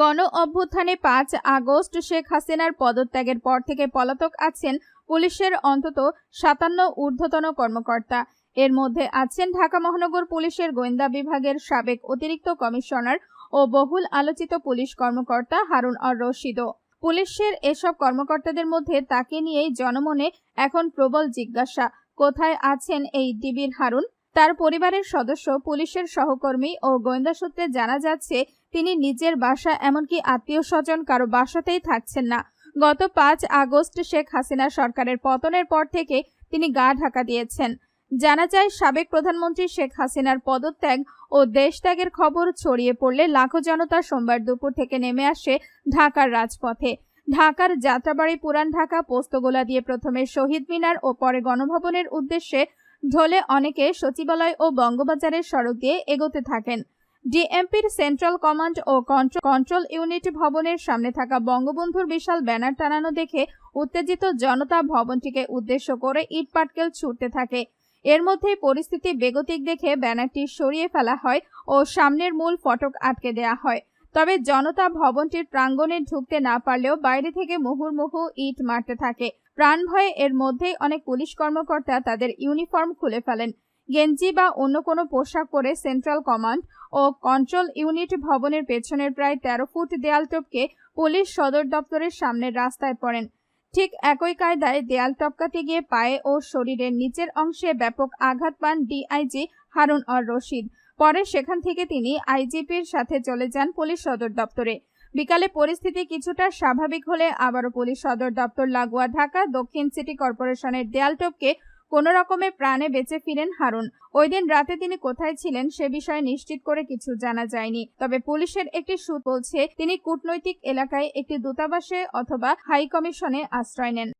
গণ অভ্যুত্থানে পাঁচ আগস্ট শেখ হাসিনার পদত্যাগের পর থেকে পলাতক আছেন পুলিশের অন্তত সাতান্ন ঊর্ধ্বতন কর্মকর্তা। এর মধ্যে আছেন ঢাকা মহানগর পুলিশের গোয়েন্দা বিভাগের সাবেক অতিরিক্ত কমিশনার ও বহুল আলোচিত পুলিশ কর্মকর্তা হারুন অর রশিদও। পুলিশের এসব কর্মকর্তাদের মধ্যে তাকে নিয়েই জনমনে এখন প্রবল জিজ্ঞাসা। কোথায় আছেন এই ডিবির হারুন? তার পরিবারের সদস্য, পুলিশের সহকর্মী ও গোয়েন্দা সূত্রে জানা যাচ্ছে, তিনি নিজের বাসা এমনকি আত্মীয় স্বজন কারও বাসাতেই থাকছেন না। গত পাঁচ আগস্ট শেখ হাসিনা সরকারের পতনের পর থেকে তিনি গা ঢাকা দিয়েছেন। জানা যায়, সাবেক প্রধানমন্ত্রী শেখ হাসিনার পদত্যাগ ও দেশত্যাগের খবর ছড়িয়ে পড়লে লাখো জনতা সোমবার দুপুর থেকে নেমে আসে ঢাকার রাজপথে। ঢাকার যাত্রাবাড়ি পুরান ঢাকা, পোস্তগোলা দিয়ে প্রথমে শহীদ মিনার ও পরে গণভবনের উদ্দেশ্যে ঢলে অনেকে সচিবালয় ও বঙ্গবাজারের সড়ক দিয়ে এগোতে থাকেন। ডিএমপির সেন্ট্রাল কমান্ড ও কন্ট্রোল ইউনিট ভবনের সামনে থাকা বঙ্গবন্ধুর বিশাল ব্যানার টানানো দেখে উত্তেজিত জনতা ভবনটিকে উদ্দেশ্য করে ইট পাটকেল ছুটতে থাকে। এর মধ্যে পরিস্থিতি বেগতিক দেখে ব্যানারটি সরিয়ে ফেলা হয় ও সামনের মূল ফটক আটকে দেয়া হয়। তবে জনতা ভবনটির প্রাঙ্গণে ঢুকতে না পারলেও বাইরে থেকে মুহুর্মুহু ইট মারতে থাকে। প্রাণ ভয়ে এর মধ্যেই অনেক পুলিশ কর্মকর্তা তাদের ইউনিফর্ম খুলে ফেলেন। গেঞ্জি বা অন্য কোনো পোশাক পরে সেন্ট্রাল কমান্ড ও কন্ট্রোল ইউনিট ভবনের পেছনের প্রায় তেরো ফুট দেয়াল টপকে পুলিশ সদর দপ্তরের সামনের রাস্তায় পড়েন। ঠিক একই কায়দায় দেয়াল টপকাতে গিয়ে পায়ে ও শরীরের নিচের অংশে ব্যাপক আঘাত পান ডিআইজি হারুন অর রশিদ। পরে সেখান থেকে তিনি আইজিপির সাথে চলে যান পুলিশ সদর দপ্তরে। বিকালে পরিস্থিতি কিছুটা স্বাভাবিক হলে আবারও পুলিশ সদর দপ্তর লাগোয়া ঢাকা দক্ষিণ সিটি কর্পোরেশনের দেয়ালটোপকে কোনো রকমে প্রাণে বেঁচে ফিরেন হারুন। ওই দিন রাতে তিনি কোথায় ছিলেন সে বিষয়ে নিশ্চিত করে কিছু জানা যায়নি। তবে পুলিশের একটি সূত্র বলছে, তিনি কূটনৈতিক এলাকায় একটি দূতাবাসে অথবা হাই কমিশনে আশ্রয় নেন।